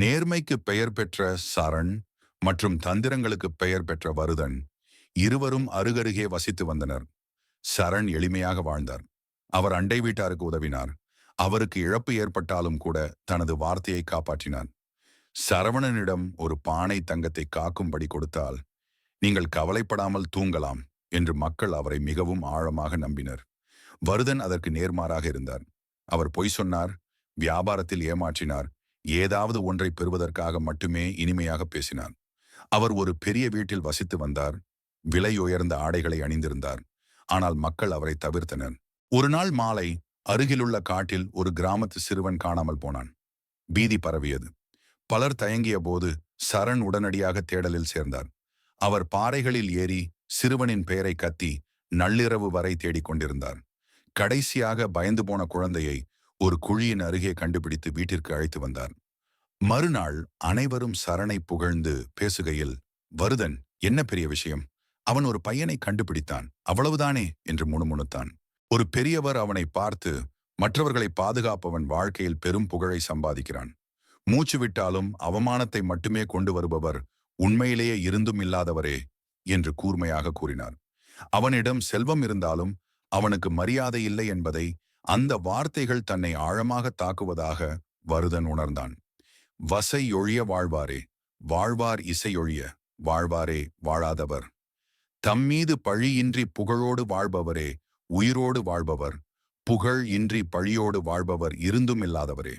நேர்மைக்கு பெயர் பெற்ற சரண் மற்றும் தந்திரங்களுக்கு பெயர் பெற்ற வருதன் இருவரும் அருகருகே வசித்து வந்தனர். சரண் எளிமையாக வாழ்ந்தார். அவர் அண்டை வீட்டாருக்கு உதவினார். அவருக்கு இழப்பு ஏற்பட்டாலும் கூட தனது வார்த்தையை காப்பாற்றினார். சரவணனிடம் ஒரு பானை தங்கத்தை காக்கும்படி கொடுத்தால் நீங்கள் கவலைப்படாமல் தூங்கலாம் என்று மக்கள் அவரை மிகவும் ஆழமாக நம்பினர். வருதன் அதற்கு நேர்மாறாக இருந்தார். அவர் பொய் சொன்னார் வியாபாரத்தில் ஏமாற்றினார் ஏதாவது ஒன்றை பெறுவதற்காக மட்டுமே இனிமையாக பேசினார் அவர் ஒரு பெரிய வீட்டில் வசித்து வந்தார். விலை உயர்ந்த ஆடைகளை அணிந்திருந்தார். ஆனால் மக்கள் அவரை தவிர்த்தனர். ஒரு நாள் மாலை அருகிலுள்ள காட்டில் ஒரு கிராமத்து சிறுவன் காணாமல் போனான். பீதி பரவியது. பலர் தயங்கிய போது சரண் உடனடியாக தேடலில் சேர்ந்தார். அவர் பாறைகளில் ஏறி சிறுவனின் பெயரை கத்தி நள்ளிரவு வரை தேடிக் கொண்டிருந்தார். கடைசியாக பயந்து போன குழந்தையை ஒரு குழியின் அருகே கண்டுபிடித்து வீட்டிற்கு அழைத்து வந்தார் மறுநாள் அனைவரும் சரணை புகழ்ந்து பேசுகையில் வருதன் என்ன பெரிய விஷயம்? அவன் ஒரு பையனை கண்டுபிடித்தான். அவ்வளவுதானே? என்று முணுமுணுத்தான். ஒரு பெரியவர் அவனை பார்த்து மற்றவர்களை பாதுகாப்பவன் வாழ்க்கையில் பெரும் புகழை சம்பாதிக்கிறான். மூச்சு விட்டாலும் அவமானத்தை மட்டுமே கொண்டு வருபவர் உண்மையிலேயே இருந்தும் இல்லாதவரே என்று கூர்மையாக கூறினார். அவனிடம் செல்வம் இருந்தாலும் அவனுக்கு மரியாதை இல்லை என்பதை அந்த வார்த்தைகள் தன்னை ஆழமாக தாக்குவதாக வருதன் உணர்ந்தான். வசையொழிய வாழ்வாரே வாழ்வார் இசையொழிய வாழ்வாரே வாழாதவர். தம்மீது பழியின்றி புகழோடு வாழ்பவரே உயிரோடு வாழ்பவர். புகழ் இன்றி பழியோடு வாழ்பவர் இருந்தும் இல்லாதவரே.